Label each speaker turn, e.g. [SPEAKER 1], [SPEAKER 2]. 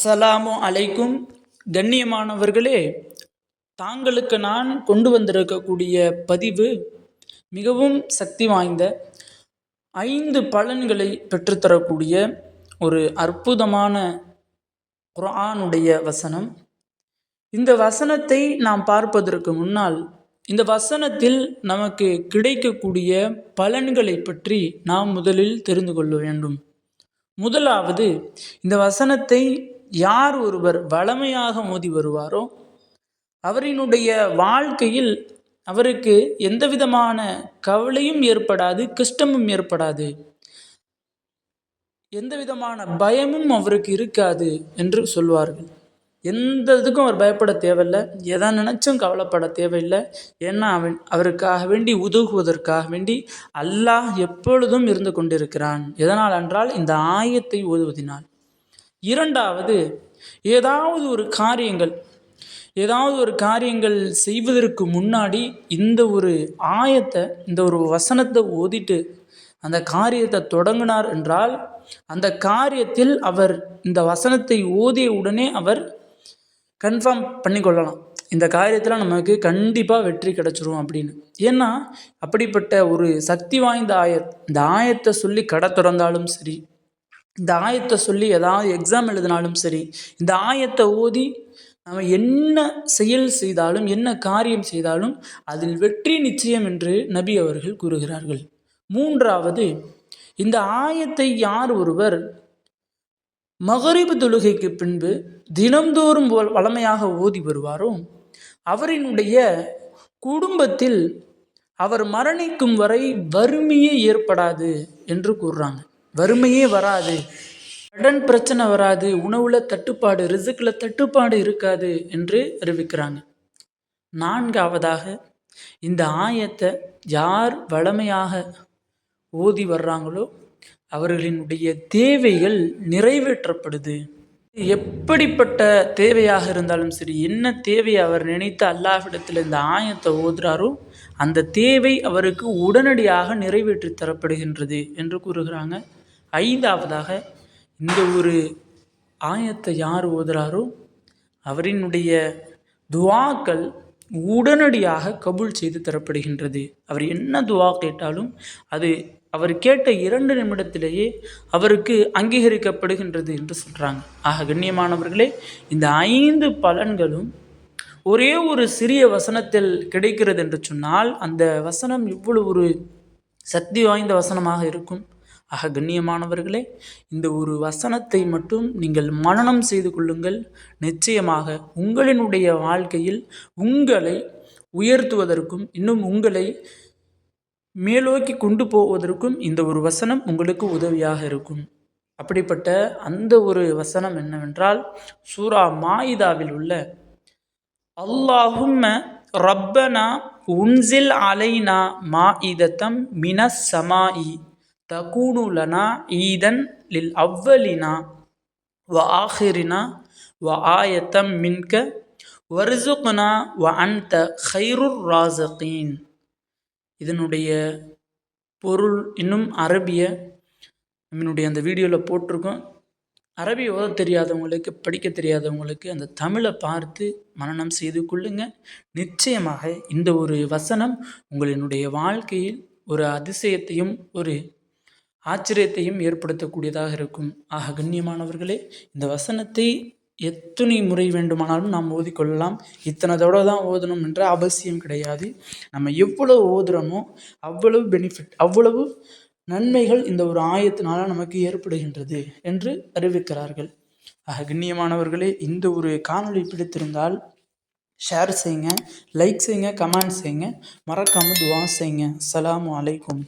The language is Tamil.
[SPEAKER 1] அஸ்ஸலாமு அலைக்கும். கண்ணியமானவர்களே தாங்களுக்கு நான் கொண்டு வந்திருக்கக்கூடிய பதிவு மிகவும் சக்தி வாய்ந்த ஐந்து பலன்களை பெற்றுத்தரக்கூடிய ஒரு அற்புதமான குரானுடைய வசனம். இந்த வசனத்தை நாம் பார்ப்பதற்கு முன்னால் இந்த வசனத்தில் நமக்கு கிடைக்கக்கூடிய பலன்களை பற்றி நாம் முதலில் தெரிந்து கொள்ள வேண்டும். முதலாவது இந்த வசனத்தை யார் ஒருவர் வளமையாக மோதி வருவாரோ அவரினுடைய வாழ்க்கையில் அவருக்கு எந்த விதமான கவலையும் ஏற்படாது கஷ்டமும் ஏற்படாது. எந்த விதமான பயமும் அவருக்கு இருக்காது என்று சொல்வார்கள். எந்த இதுக்கும் அவர் பயப்பட தேவையில்லை. எதை நினச்சும் கவலைப்பட தேவையில்லை. ஏன்னா அவன் அவருக்காக வேண்டி உதவுவதற்காக வேண்டி அல்லாஹ் எப்பொழுதும் இருந்து கொண்டிருக்கிறான். எதனால் என்றால் இந்த ஆயத்தை ஓதுவதினால். இரண்டாவது ஏதாவது ஒரு காரியங்கள் ஏதாவது ஒரு காரியங்கள் செய்வதற்கு முன்னாடி இந்த ஒரு ஆயத்தை இந்த ஒரு வசனத்தை ஓதிட்டு அந்த காரியத்தை தொடங்கினார் என்றால் அந்த காரியத்தில் அவர் இந்த வசனத்தை ஓதிய உடனே அவர் கன்ஃபார்ம் பண்ணிக்கொள்ளலாம். இந்த காரியத்தில் நமக்கு கண்டிப்பாக வெற்றி கிடச்சிரும் அப்படின்னு. ஏன்னா அப்படிப்பட்ட ஒரு சக்தி வாய்ந்த ஆயத் இந்த ஆயத்தை சொல்லி கடை திறந்தாலும் சரி இந்த ஆயத்தை சொல்லி ஏதாவது எக்ஸாம் எழுதினாலும் சரி இந்த ஆயத்தை ஓதி நம்ம என்ன செயல் செய்தாலும் என்ன காரியம் செய்தாலும் அதில் வெற்றி நிச்சயம் என்று நபி அவர்கள் கூறுகிறார்கள். மூன்றாவது இந்த ஆயத்தை யார் ஒருவர் மகரிபு தொழுகைக்கு பின்பு தினம்தோறும் வளமையாக ஓதி வருவாரோ? அவரினுடைய குடும்பத்தில் அவர் மரணிக்கும் வரை வறுமையே ஏற்படாது என்று கூறுறாங்க. வறுமையே வராது. கடன் பிரச்சனை வராது. உணவில் தட்டுப்பாடு ரிசுக்கில் தட்டுப்பாடு இருக்காது என்று அறிவிக்கிறாங்க. நான்காவதாக இந்த ஆயத்தை யார் வளமையாக ஓதி வர்றாங்களோ அவர்களினுடைய தேவைகள் நிறைவேற்றப்படுது. எப்படிப்பட்ட தேவையாக இருந்தாலும் சரி என்ன தேவையை அவர் நினைத்து அல்லாஹிடத்தில் இந்த ஆயத்தை ஓதுறாரோ அந்த தேவை அவருக்கு உடனடியாக நிறைவேற்றி தரப்படுகின்றது என்று கூறுகிறாங்க. ஐந்தாவதாக இந்த ஒரு ஆயத்தை யார் ஓதுறாரோ அவரினுடைய துவாக்கள் உடனடியாக கபூல் செய்து தரப்படுகின்றது. அவர் என்ன துவா கேட்டாலும் அது அவர் கேட்ட இரண்டு நிமிடத்திலேயே அவருக்கு அங்கீகரிக்கப்படுகின்றது என்று சொல்கிறாங்க ஆக கண்ணியமானவர்களே இந்த ஐந்து பலன்களும் ஒரே ஒரு சிறிய வசனத்தில் கிடைக்கிறது என்று சொன்னால் அந்த வசனம் இவ்வளவு ஒரு சக்தி வாய்ந்த வசனமாக இருக்கும். ஆக கண்ணியமானவர்களே இந்த ஒரு வசனத்தை மட்டும் நீங்கள் மனனம் செய்து கொள்ளுங்கள். நிச்சயமாக உங்களினுடைய வாழ்க்கையில் உங்களை உயர்த்துவதற்கும் இன்னும் உங்களை மேலோக்கி கொண்டு போவதற்கும் இந்த ஒரு வசனம் உங்களுக்கு உதவியாக இருக்கும். அப்படிப்பட்ட அந்த ஒரு வசனம் என்னவென்றால் சூரா மாயிதாவில் உள்ள அல்லாஹும்ம ரப்பனா உன்சில் அலைனா மா இதத்தம் மினஸ் சமாயி. தகூனு லனா ஈதன் லில் அவ்வலினா வ ஆஹிரினா வ ஆயத்தம் மின்க வருசுகுனா வ அன்த ஹைருர் ராசகீன். இதனுடைய பொருள் இன்னும் அரபிய நம்மளுடைய அந்த வீடியோவில் போட்டிருக்கோம். அரபி ஓத தெரியாதவங்களுக்கு படிக்க தெரியாதவங்களுக்கு அந்த தமிழை பார்த்து மனநம் செய்து கொள்ளுங்க. நிச்சயமாக இந்த ஒரு வசனம் உங்களினுடைய வாழ்க்கையில் ஒரு அதிசயத்தையும் ஒரு ஆச்சரியத்தையும் ஏற்படுத்தக்கூடியதாக இருக்கும். ஆக கண்ணியமானவர்களே இந்த வசனத்தை எத்தனை முறை வேண்டுமானாலும் நாம் ஓதிக்கொள்ளலாம். இத்தனை தடவை தான் ஓதணும் என்ற அவசியம் கிடையாது. நம்ம எவ்வளவு ஓதுறோமோ அவ்வளவு பெனிஃபிட் அவ்வளவு நன்மைகள் இந்த ஒரு ஆயத்தினால நமக்கு ஏற்படுகின்றது என்று அறிவிக்கிறார்கள். ஆக கண்ணியமானவர்களே இந்த ஒரு காணொளி பிடித்திருந்தால் ஷேர் செய்யுங்க லைக் செய்யுங்க கமெண்ட் செய்யுங்க. மறக்காமல் துவா செய்யுங்க. அஸ்ஸலாமு அலைக்கும்.